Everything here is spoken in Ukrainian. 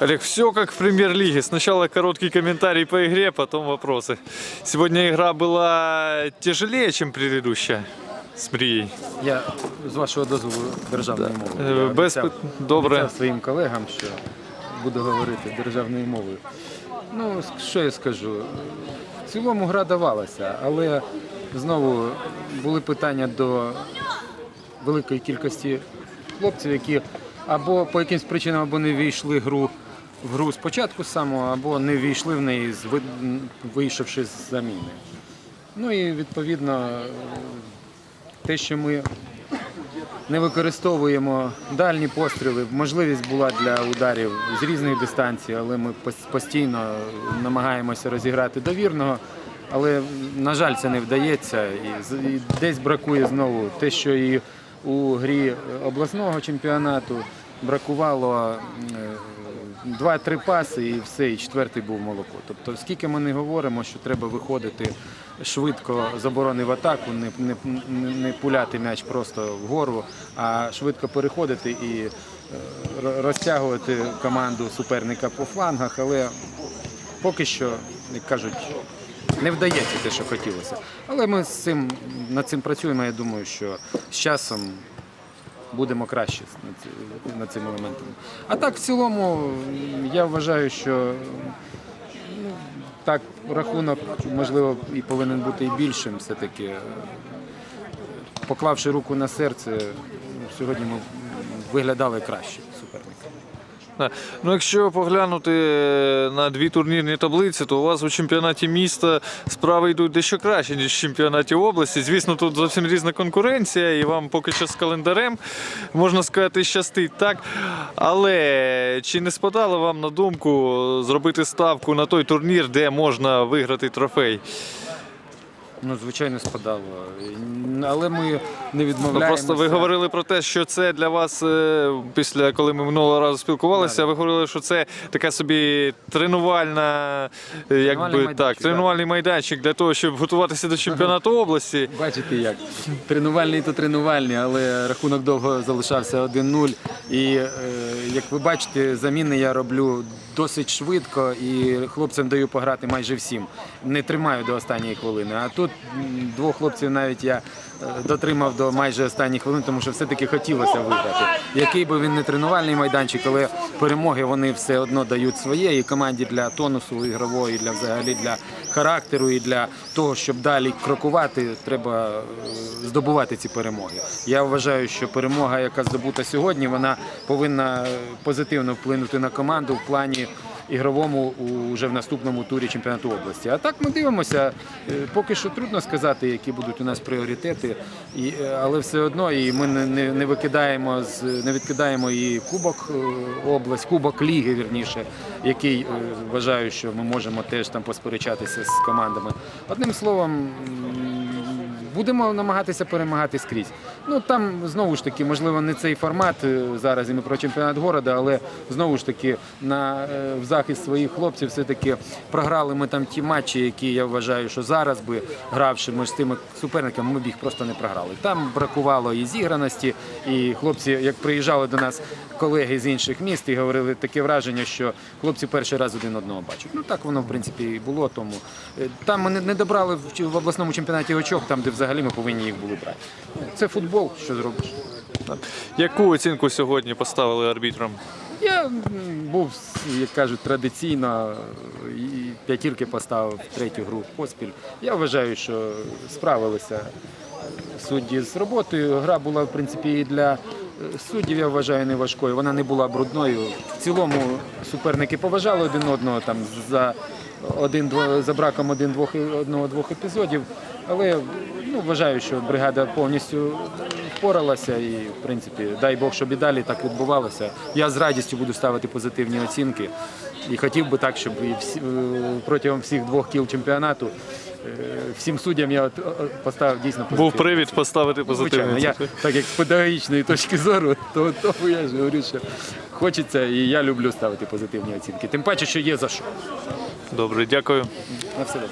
Олег, все как в премьер-лиге. Сначала короткий комментарий по игре, потом вопросы. Сегодня игра была тяжелее, чем предыдущая с Мрией. Я з вашого дозволу державною Е, мовою. Я без обіцяв- пит- добре. обіцяв своїм колегам, що буду говорити державною мовою. Ну, що я скажу? В цілому гра давалася, але знову були питання до великої кількості хлопців, які або по якимсь причинам або не війшли гру в гру спочатку самого, або не війшли в неї, вийшовши з заміни. Ну і відповідно те, що ми не використовуємо дальні постріли. Можливість була для ударів з різних дистанцій, але ми постійно намагаємося розіграти довірного. Але, на жаль, це не вдається. І, десь бракує знову те, що і у грі обласного чемпіонату бракувало е, два-три паси і все, і четвертий був молоко. Тобто, скільки ми не говоримо, що треба виходити швидко з оборони в атаку, не, не, не- пуляти м'яч просто вгору, а швидко переходити і е, розтягувати команду суперника по флангах, але поки що, як кажуть, не вдається те, що хотілося. Але ми з цим, над цим працюємо. Я думаю, що з часом будемо краще над, цим елементом. А так, в цілому, я вважаю, що ну, так, рахунок, можливо, і повинен бути і більшим. Все-таки, поклавши руку на серце, сьогодні ми виглядали краще суперника. Ну, якщо поглянути на дві турнірні таблиці, то у вас у чемпіонаті міста справи йдуть дещо краще, ніж в чемпіонаті області. Звісно, тут зовсім різна конкуренція, і вам поки що з календарем, можна сказати, щастить, так? Але чи не спадало вам на думку зробити ставку на той турнір, де можна виграти трофей? Ну, звичайно, спадало. Але ми не Ну, відмовляємося. просто ви говорили про те, що це для вас е, після коли ми минулого разу спілкувалися. Ви говорили, що це така собі тренувальна, е, якби майданчик, так, да. тренувальний майданчик для того, щоб готуватися до чемпіонату області. Бачите як. Тренувальний то тренувальний, але рахунок довго залишався 1-0. І е, як ви бачите, заміни я роблю досить швидко і хлопцям даю пограти майже всім. Не тримаю до останньої хвилини. А тут двох хлопців навіть я е, дотримав до майже останніх хвилин, тому що все-таки хотілося виграти. Який би він не тренувальний майданчик, але перемоги вони все одно дають своє і команді для тонусу ігрової, і для взагалі для характеру і для того, щоб далі крокувати, треба е, здобувати ці перемоги. Я вважаю, що перемога, яка здобута сьогодні, вона повинна е, позитивно вплинути на команду в плані. Ігровому вже в наступному турі чемпіонату області. А так ми дивимося. Е, Поки що трудно сказати, які будуть у нас пріоритети, і, е, але все одно і ми не, не, викидаємо з не відкидаємо і кубок е, область, кубок ліги, вірніше, який вважаю, що ми можемо теж там посперечатися з командами. Одним словом. Будемо намагатися перемагати скрізь. Ну там знову ж таки, можливо, не цей формат е, зараз і ми про чемпіонат города, але знову ж таки на е, в захист своїх хлопців все-таки програли ми там ті матчі, які я вважаю, що зараз би гравши ми з тими суперниками, ми б їх просто не програли. Там бракувало і зіграності, і хлопці, як приїжджали до нас колеги з інших міст, і говорили таке враження, що хлопці перший раз один одного бачать. Ну так воно в принципі і було. Тому е, там ми не- добрали в, обласному чемпіонаті очок, там де взагалі ми повинні їх були брати. Це футбол, що зробиш. Яку оцінку сьогодні поставили арбітрам? Я був, як кажуть, традиційно і п'ятірки поставив третю гру поспіль. Я вважаю, що справилися судді з роботою. Гра була, в принципі, і для е, суддів, я вважаю, не важкою. Вона не була брудною. В цілому суперники поважали один одного там за один за браком один-двох одного-двох епізодів. Але ну, вважаю, що бригада повністю впоралася і, в принципі, дай Бог, щоб і далі так відбувалося. Я з радістю буду ставити позитивні оцінки. І хотів би так, щоб і всі, е, протягом всіх двох кіл чемпіонату е, всім суддям я поставив дійсно позитивні. Був привід поставити Ну, Звичайно, я так як з педагогічної точки зору, то тому я ж говорю, що хочеться, і я люблю ставити позитивні оцінки. Тим паче, що є за що. Добре, дякую. На все добре.